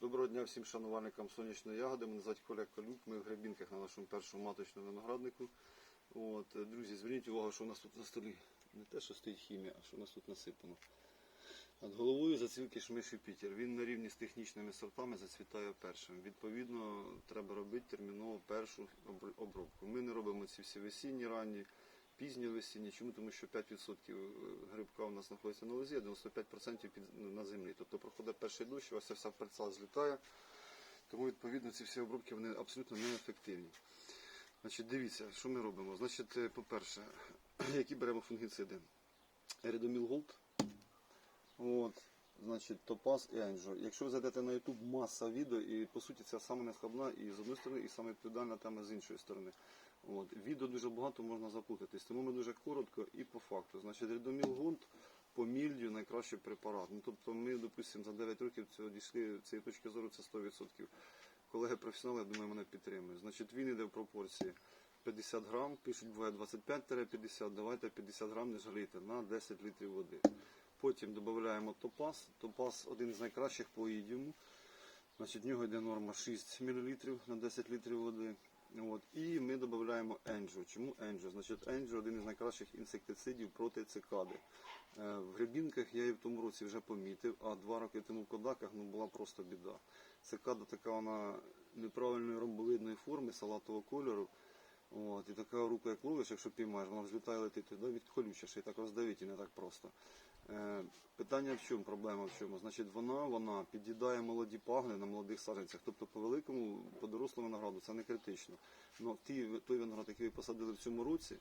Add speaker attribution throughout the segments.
Speaker 1: Доброго дня всім шанувальникам сонячної ягоди. Мене звати Коля Колюк. Ми в Гребінках на нашому першому маточному винограднику. От, е, друзі, зверніть увагу, що у нас тут на столі не те, що стоїть хімія, а що у нас тут насипано. Над головою зацвілки шмиш Пітер. Він на рівні з технічними сортами зацвітає першим. Відповідно, треба робити терміново першу обробку. Ми не робимо ці всі весінні ранні, пізні весінні. Чому? Тому що 5% грибка у нас знаходиться на лозі, а 95% під, ну, на землі. Тобто проходить перший дощ, вас вся перця злітає. Тому відповідно ці всі обробки вони абсолютно неефективні. Значить, дивіться, що ми робимо. Значить, е, по-перше, які беремо фунгіциди? Еридоміл От, значить, Топаз і Енджо. Якщо ви зайдете на YouTube, маса відео, і по суті це саме несхабна і з однієї сторони, і саме відповідальна тема з іншої сторони. От, відео дуже багато можна заплутатись, тому ми дуже коротко і по факту. Значить, Редоміл Гунд по мільдю найкращий препарат. Ну, тобто ми, допустимо, за 9 років цього дійшли цієї точки зору, це 100%. Колеги професіонали, я думаю, мене підтримують. Значить, він йде в пропорції 50 грам, пишуть буває 25-50, давайте 50 грам не жалійте на 10 літрів води. Потім додаємо топаз. Топаз один з найкращих по ідіуму. Значить, в нього йде норма 6 мл на 10 літрів води. От. І ми додаємо енджо. Чому енджо? Значить, енджо один із найкращих інсектицидів проти цикади. Е, В грибінках я її в тому році вже помітив, а два роки тому в кодаках ну, була просто біда. Цикада така вона неправильної ромбовидної форми, салатового кольору. От, і така рука, як ловиш, якщо піймаєш, вона взлітає летить, туди колючіше, і так роздавить і не так просто. Е, питання в чому, проблема в чому? Значить, вона, вона під'їдає молоді пагни на молодих саджанцях. Тобто по великому, по дорослому винограду це не критично. Но ті, той виноград, який ви посадили в цьому році,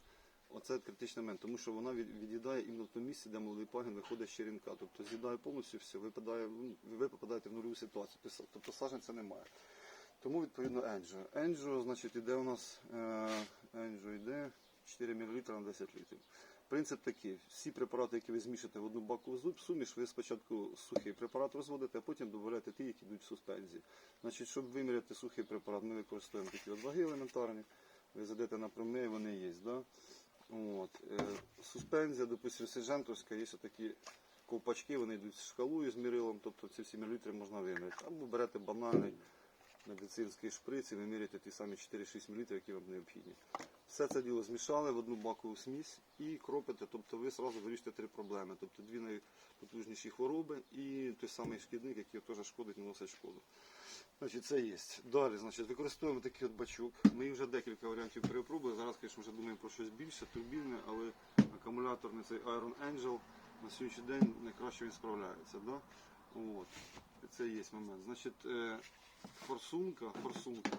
Speaker 1: оце критичний момент, тому що вона від'їдає іменно в тому місці, де молодий пагін виходить з черенка. Тобто з'їдає повністю все, випадає, ну, ви попадаєте в нульову ситуацію. Тобто- Тобто саджанця немає. Тому відповідно Енджо. Енджо, значить, іде у нас е, Енджо йде 4 мл на 10 літрів. Принцип такий: всі препарати, які ви змішите в одну бакову зуб, суміш, ви спочатку сухий препарат розводите, а потім додаєте ті, які йдуть в суспензії. Значить, щоб виміряти сухий препарат, ми використовуємо такі ваги елементарні. Ви зайдете на промей, вони є. Да? От. Е, суспензія, допустим, сержантовська, є такі ковпачки, вони йдуть з шкалою, з мірилом, тобто ці всі мілілітри можна виміряти. Або берете банальний медицинський шприц і виміряєте ті самі 4-6 мл, які вам необхідні. Все це діло змішали в одну бакову смісь і кропите, тобто ви одразу вирішите три проблеми. Тобто дві найпотужніші хвороби і той самий шкідник, який теж шкодить, наносить шкоду. Значить, це є. Далі, значить, використовуємо такий от бачок. Ми вже декілька варіантів перепробували. Зараз, звісно, вже думаємо про щось більше, турбінне, але акумуляторний цей Iron Angel на сьогоднішній день найкраще він справляється. Да? От. Це є момент. Значить, е, форсунка, форсунка.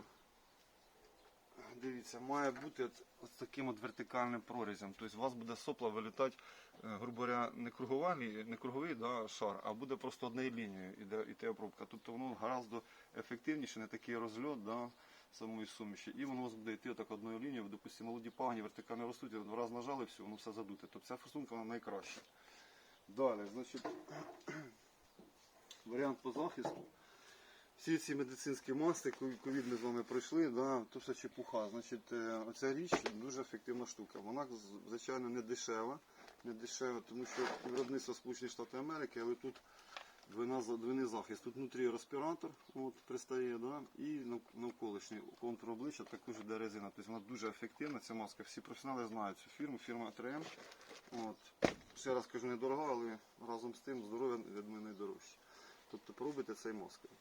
Speaker 1: Дивіться, має бути от, таким от вертикальним прорізем. Тобто у вас буде сопла вилітати, е, грубо говоря, не, кругова, лі- не круговий да, шар, а буде просто однією лінією іде, іде обробка. Тобто воно гораздо ефективніше, не такий розльот да, самої суміші. І воно у вас буде йти отак одною лінією. Допустимо, молоді пагні вертикально ростуть, два рази нажали, все, воно все задуте. Тобто ця форсунка вона найкраща. Далі, значить, варіант по захисту. Всі ці медицинські маски, кові- ковід ми з вами пройшли, да, то все чепуха. Значить, е, оця річ дуже ефективна штука. Вона, звичайно, не дешева, не дешева, тому що виробництво Сполучені Штати Америки, але тут двойний захист. Тут внутрі респіратор от, пристає, да, і навколишній контур обличчя також йде резина. Тобто вона дуже ефективна, ця маска. Всі професіонали знають цю фірму, фірма 3M. От. Ще раз кажу, недорога, але разом з тим здоров'я, я думаю, найдорожче. Тобто пробуйте цей маскою.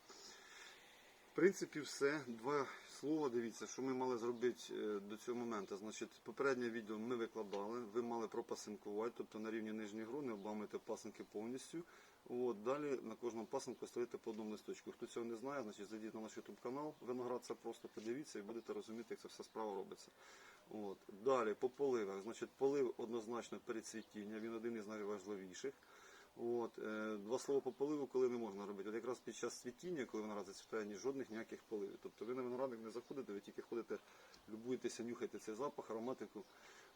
Speaker 1: В принципі, все. Два слова. Дивіться, що ми мали зробити е, до цього моменту. Значить, попереднє відео ми викладали, ви мали пропасинкувати, тобто на рівні нижньої грони обламуєте пасинки повністю. От, далі на кожному пасинку ставите по одному листочку. Хто цього не знає, значить зайдіть на наш YouTube канал. Виноград це просто подивіться і будете розуміти, як ця вся справа робиться. От. Далі по поливах. Значить, полив однозначно перед цвітінням, він один із найважливіших. От, е, два слова по поливу, коли не можна робити. От якраз під час цвітіння, коли виноград зацвітає, ні жодних ніяких поливів. Тобто ви на виноградник не заходите, ви тільки ходите, любуєтеся, нюхаєте цей запах, ароматику.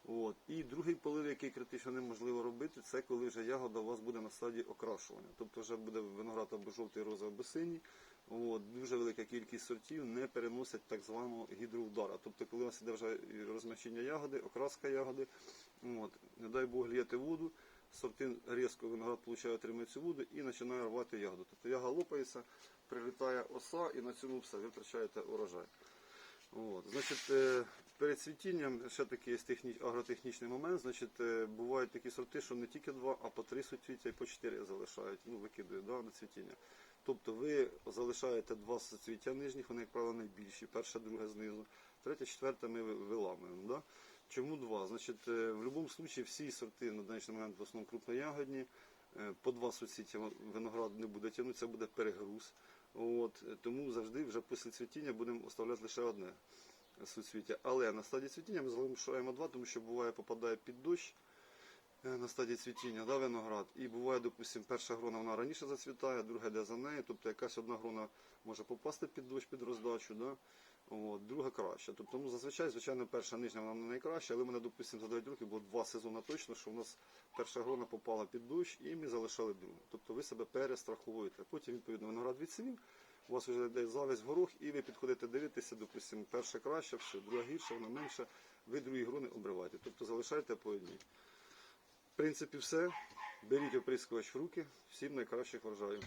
Speaker 1: От. І другий полив, який критично неможливо робити, це коли вже ягода у вас буде на стадії окрашування. Тобто вже буде виноград або жовтий, розовий, або синій. От. Дуже велика кількість сортів не переносять так званого гідроудара. Тобто, коли у вас іде вже розміщення ягоди, окраска ягоди, от. не дай Бог ліяти воду, сорти різко виноград отримує цю воду і починає рвати ягоду. Тобто яга лопається, прилітає оса і на цьому все, ви втрачаєте урожай. От. Значить, е, перед цвітінням ще такий техні... агротехнічний момент. Значить, е, бувають такі сорти, що не тільки два, а по три суцвіття і по чотири залишають, ну, викидують да, на цвітіння. Тобто ви залишаєте два суцвіття нижніх, вони, як правило, найбільші, перше, друге знизу, третє, четверте ми виламуємо. Да? Чому два? Значить, е, в будь-якому випадку всі сорти на даний момент в основному крупноягодні, е, по два суцвіття виноград не буде тягнути, це буде перегруз. От, тому завжди вже після цвітіння будемо оставляти лише одне суцвіття. Але на стадії цвітіння ми залишаємо два, тому що буває попадає під дощ е, на стадії цвітіння да, виноград. І буває, допустимо, перша грона вона раніше зацвітає, друга йде за нею. Тобто якась одна грона може попасти під дощ, під роздачу, да? От, друга краща. Тобто, ну, зазвичай, звичайно, перша нижня вона не найкраща, але мене, допустимо, за 9 років було два сезони точно, що у нас перша грона попала під дощ і ми залишали другу. Тобто ви себе перестраховуєте. Потім, відповідно, виноград відсвів, у вас вже йде завість горох, і ви підходите дивитися, допустимо, перша краща, все, друга гірша, вона менша, ви другі грони обриваєте. Тобто залишаєте по одній. В принципі, все. Беріть оприскувач в руки. Всім найкращих врожаїв.